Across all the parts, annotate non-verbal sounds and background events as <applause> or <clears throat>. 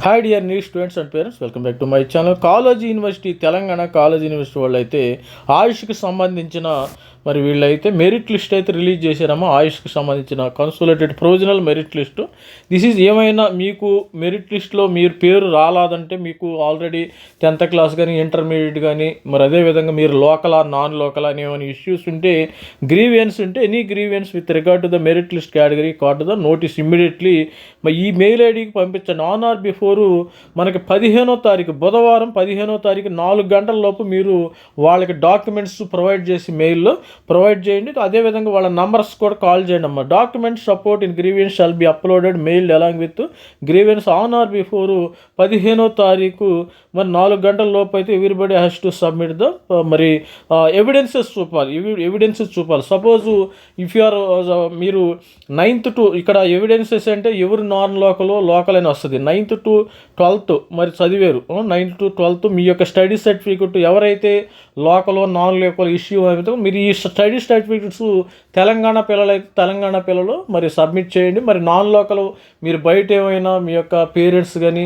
Hi dear new students and parents welcome back to my channel college university Telangana college university వాళ్ళు అయితే ఆయుష్కి సంబంధించిన మరి వీళ్ళైతే మెరిట్ లిస్ట్ అయితే రిలీజ్ చేశారమ్మా ఆయుష్కి సంబంధించిన consolidated provisional merit list this is ఏమైనా మీకు మెరిట్ లిస్ట్లో మీరు పేరు రాలాదంటే మీకు ఆల్రెడీ టెన్త్ క్లాస్ కానీ ఇంటర్మీడియట్ కానీ మరి అదేవిధంగా మీరు లోకల్ నాన్ లోకల్ అని ఏమైనా ఇష్యూస్ ఉంటే గ్రీవియన్స్ ఉంటే any grievances with regard to the merit list category card the notice immediately మరి ఈ మెయిల్ ఐడికి పంపించండి. ఆన్ ఆర్ బిఫోరు మనకి పదిహేనో తారీఖు బుధవారం పదిహేనో తారీఖు నాలుగు గంటల లోపు మీరు వాళ్ళకి డాక్యుమెంట్స్ ప్రొవైడ్ చేసి మెయిల్లో ప్రొవైడ్ చేయండి. అదేవిధంగా వాళ్ళ నంబర్స్ కూడా కాల్ చేయండి అమ్మా. Document support in grievances shall be uploaded mail along with grievances on or before పదిహేనో తారీఖు. మరి నాలుగు గంటల లోపు అయితే everybody has to submit the మరి ఎవిడెన్సెస్ చూపాలి. ఎవిడెన్సెస్ చూపాలి. సపోజ్ ఇఫ్ యు ఆర్ మీరు నైన్త్ టు ఇక్కడ ఎవిడెన్సెస్ అంటే ఎవరు నాన్ లోకల్ లోకల్ అని వస్తుంది. నైన్త్ టు ట్వెల్త్ మరి చదివారు. నైన్త్ టు ట్వెల్త్ మీ యొక్క స్టడీ సర్టిఫికెట్ ఎవరైతే లోకల్ నాన్ లోకల్ ఇష్యూ అయితే మీరు ఈ స్టడీ సర్టిఫికెట్స్ తెలంగాణ పిల్లలైతే తెలంగాణ పిల్లలు మరి సబ్మిట్ చేయండి. మరి నాన్ లోకల్ మీరు బయట ఏమైనా మీ యొక్క పేరెంట్స్ కానీ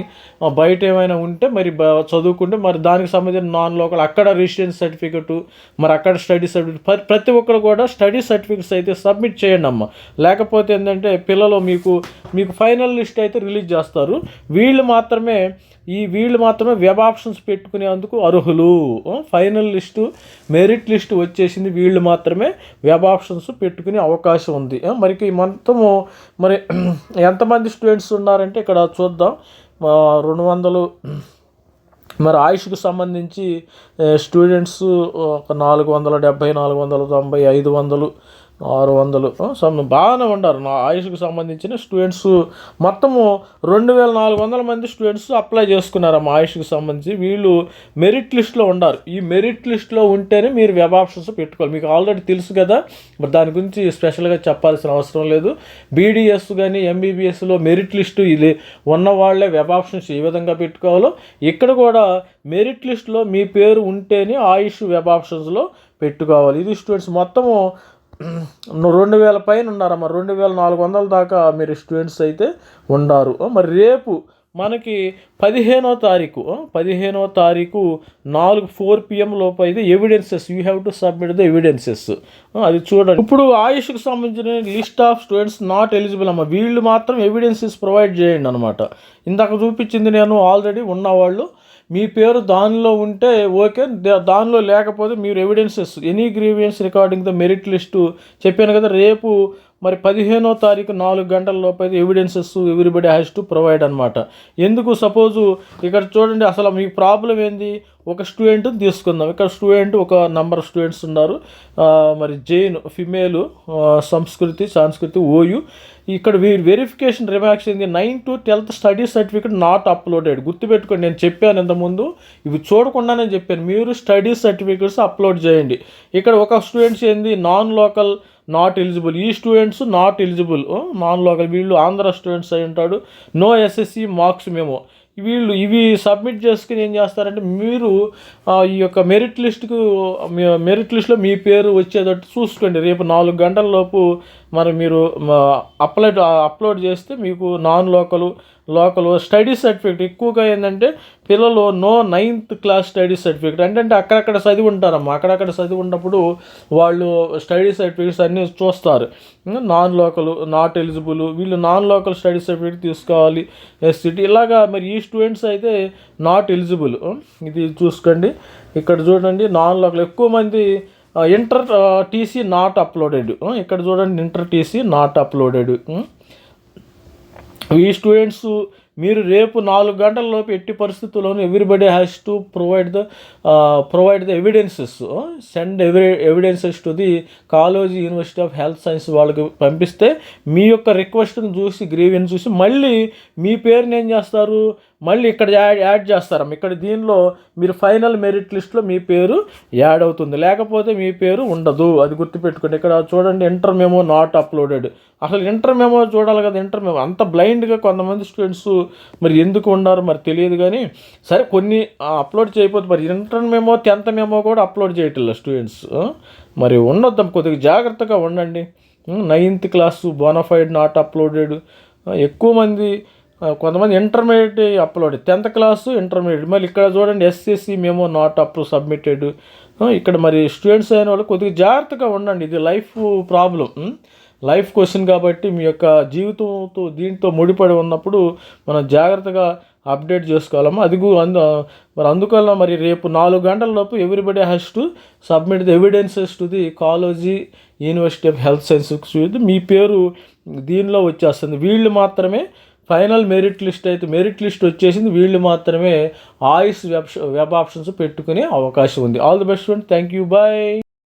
బయట ఏమైనా ఉంటే మరి బ- చదువుకుంటే మరి దానికి సంబంధించిన నాన్ లోకల్ అక్కడ రెసిడెన్స్ సర్టిఫికెట్ మరి అక్కడ స్టడీ సర్టిఫికెట్ ప్రతి ఒక్కరు కూడా స్టడీ సర్టిఫికెట్స్ అయితే సబ్మిట్ చేయండి అమ్మ లేకపోతే ఏంటంటే పిల్లలు మీకు మీకు ఫైనల్ లిస్ట్ అయితే రిలీజ్ చేస్తారు. వీళ్ళు మాత్రమే ఈ వీళ్ళు మాత్రమే వెబ్ ఆప్షన్స్ పెట్టుకునేందుకు అర్హులు. ఫైనల్ లిస్టు మెరిట్ లిస్ట్ వచ్చేసింది. వీళ్ళు మాత్రమే వెబ్ ఆప్షన్స్ పెట్టుకునే అవకాశం ఉంది. మరికి మొత్తము మరి <clears throat> ఎంతమంది స్టూడెంట్స్ ఉన్నారంటే ఇక్కడ చూద్దాం. రెండు వందలు మరి ఆయుష్కు సంబంధించి స్టూడెంట్స్ ఒక నాలుగు వందల డెబ్భై నాలుగు వందల తొంభై ఐదు వందలు ఆరు వందలు. సమ్ బాగానే ఉన్నారు. నా ఆయుష్కు సంబంధించిన స్టూడెంట్స్ మొత్తము రెండు వేల నాలుగు వందల మంది స్టూడెంట్స్ అప్లై చేసుకున్నారు మా ఆయుష్కి సంబంధించి. వీళ్ళు మెరిట్ లిస్ట్లో ఉన్నారు. ఈ మెరిట్ లిస్ట్లో ఉంటేనే మీరు వెబ్ ఆప్షన్స్ పెట్టుకోవాలి. మీకు ఆల్రెడీ తెలుసు కదా మరి దాని గురించి స్పెషల్గా చెప్పాల్సిన అవసరం లేదు. బీడీఎస్ కానీ ఎంబీబీఎస్లో మెరిట్ లిస్టు ఇది ఉన్న వాళ్ళే వెబ్ ఆప్షన్స్ ఏ విధంగా పెట్టుకోవాలో ఇక్కడ కూడా మెరిట్ లిస్ట్లో మీ పేరు ఉంటేనే ఆయుష్ వెబ్ ఆప్షన్స్లో పెట్టుకోవాలి. ఇది స్టూడెంట్స్ మొత్తము రెండు వేల పైన ఉన్నారమ్మా రెండు వేల నాలుగు వందల దాకా మీరు స్టూడెంట్స్ అయితే ఉన్నారు మరి రేపు మనకి పదిహేనో తారీఖు పదిహేనో తారీఖు నాలుగు ఫోర్ పిఎం లోపు అయితే evidences you have to submit the evidences అది చూడండి. ఇప్పుడు ఆయుష్కి సంబంధించిన list of students not eligible అమ్మ వీళ్ళు మాత్రం ఎవిడెన్సెస్ ప్రొవైడ్ చేయండి అనమాట ఇందాక చూపించింది నేను ఆల్రెడీ ఉన్నవాళ్ళు. మీ పేరు దానిలో ఉంటే ఓకే దానిలో లేకపోతే మీరు evidences any grievances regarding the merit list చెప్పాను కదా రేపు మరి పదిహేనో తారీఖు నాలుగు గంటల లోపు evidences everybody has to provide అనమాట ఎందుకు సపోజు ఇక్కడ చూడండి అసలు మీ ప్రాబ్లం ఏంది? ఒక స్టూడెంట్ తీసుకుందాం. ఇక్కడ స్టూడెంట్ ఒక నంబర్ స్టూడెంట్స్ ఉన్నారు. మరి జైన్ ఫిమేలు సంస్కృతి సంస్కృతి ఓయు ఇక్కడ వీరి వెరిఫికేషన్ రిమార్క్స్ ఏంది? Nine to tenth study certificate not uploaded గుర్తుపెట్టుకోండి నేను చెప్పాను ఇంతకుముందు. ఇవి చూడకుండానే చెప్పాను. మీరు స్టడీ సర్టిఫికేట్స్ అప్లోడ్ చేయండి. ఇక్కడ ఒక స్టూడెంట్స్ ఏంది? నాన్ లోకల్ నాట్ ఎలిజిబుల్ ఈ students not eligible non local వీళ్ళు ఆంధ్ర స్టూడెంట్స్ అయి ఉంటాడు. నో ఎస్ఎస్సి మార్క్స్ మేము. వీళ్ళు ఇవి సబ్మిట్ చేసుకుని ఏం చేస్తారంటే మీరు ఈ యొక్క మెరిట్ లిస్ట్కు మెరిట్ లిస్ట్లో మీ పేరు వచ్చేటట్టు చూసుకోండి. రేపు నాలుగు గంటల లోపు మరి మీరు అప్లోడ్ అప్లోడ్ చేస్తే మీకు non local local study certificate ఎక్కువగా ఏంటంటే పిల్లలు no ninth class study certificate అంటే అక్కడక్కడ చదివి ఉంటారమ్మా. అక్కడక్కడ చదివి ఉన్నప్పుడు వాళ్ళు స్టడీ సర్టిఫికేట్స్ అన్నీ చూస్తారు. నాన్ లోకల్ నాట్ ఎలిజిబుల్ వీళ్ళు నాన్ లోకల్ స్టడీ సర్టిఫికేట్ తీసుకోవాలి. ఎస్సిటీ ఇలాగా మరి ఈ స్టూడెంట్స్ అయితే నాట్ ఎలిజిబుల్ ఇది చూసుకోండి. ఇక్కడ చూడండి నాన్ లోకల్ ఎక్కువ మంది ఇంటర్ టీసీ నాట్ అప్లోడెడ్. ఇక్కడ చూడండి ఇంటర్ టీసీ నాట్ అప్లోడెడ్. ఈ స్టూడెంట్స్ మీరు రేపు నాలుగు గంటల లోపు ఎట్టి పరిస్థితుల్లోనూ everybody has to provide the provide the evidences send ఎవి evidences to the college university of health science వాళ్ళకి పంపిస్తే మీ యొక్క రిక్వెస్ట్ని చూసి గ్రీవెన్స్ చూసి మళ్ళీ మీ పేరుని ఏం చేస్తారు? మళ్ళీ ఇక్కడ యాడ్ యాడ్ చేస్తారు? ఇక్కడ దీనిలో మీరు ఫైనల్ మెరిట్ లిస్ట్లో మీ పేరు యాడ్ అవుతుంది. లేకపోతే మీ పేరు ఉండదు. అది గుర్తుపెట్టుకోండి. ఇక్కడ చూడండి ఇంటర్ మెమో నాట్ అప్లోడెడ్ అసలు ఇంటర్ మెమో చూడాలి కదా ఇంటర్ మెమో. అంత బ్లైండ్గా కొంతమంది స్టూడెంట్స్ మరి ఎందుకు ఉన్నారు మరి తెలియదు కానీ సరే కొన్ని అప్లోడ్ చేయకపోతే మరి ఇంటర్ మెమో టెన్త్ మెమో కూడా అప్లోడ్ చేయట్లేదు స్టూడెంట్స్ మరి ఉండొద్దాం కొద్దిగా జాగ్రత్తగా ఉండండి. Ninth class bonafide not uploaded ఎక్కువ మంది కొంతమంది intermediate upload tenth class intermediate మళ్ళీ ఇక్కడ చూడండి ఎస్ఎస్సి మేము నాట్ అప్రూవ్ సబ్మిటెడ్ ఇక్కడ మరి స్టూడెంట్స్ అయిన వాళ్ళు కొద్దిగా జాగ్రత్తగా ఉండండి. ఇది లైఫ్ ప్రాబ్లం లైఫ్ క్వశ్చన్ కాబట్టి మీ యొక్క జీవితంతో దీంతో ముడిపడి ఉన్నప్పుడు మనం జాగ్రత్తగా అప్డేట్ చేసుకోవాలమ్మా. అది అందు మరి అందువల్ల మరి రేపు నాలుగు గంటల లోపు everybody has to submit the evidences to the college university of health science మీ పేరు దీనిలో వచ్చేస్తుంది. వీళ్ళు మాత్రమే ఫైనల్ మెరిట్ లిస్ట్ అయితే మెరిట్ లిస్ట్ వచ్చేసింది. వీళ్ళు మాత్రమే ఆయిస్ వెబ్ వెబ్ ఆప్షన్స్ పెట్టుకునే అవకాశం ఉంది. All the best thank you bye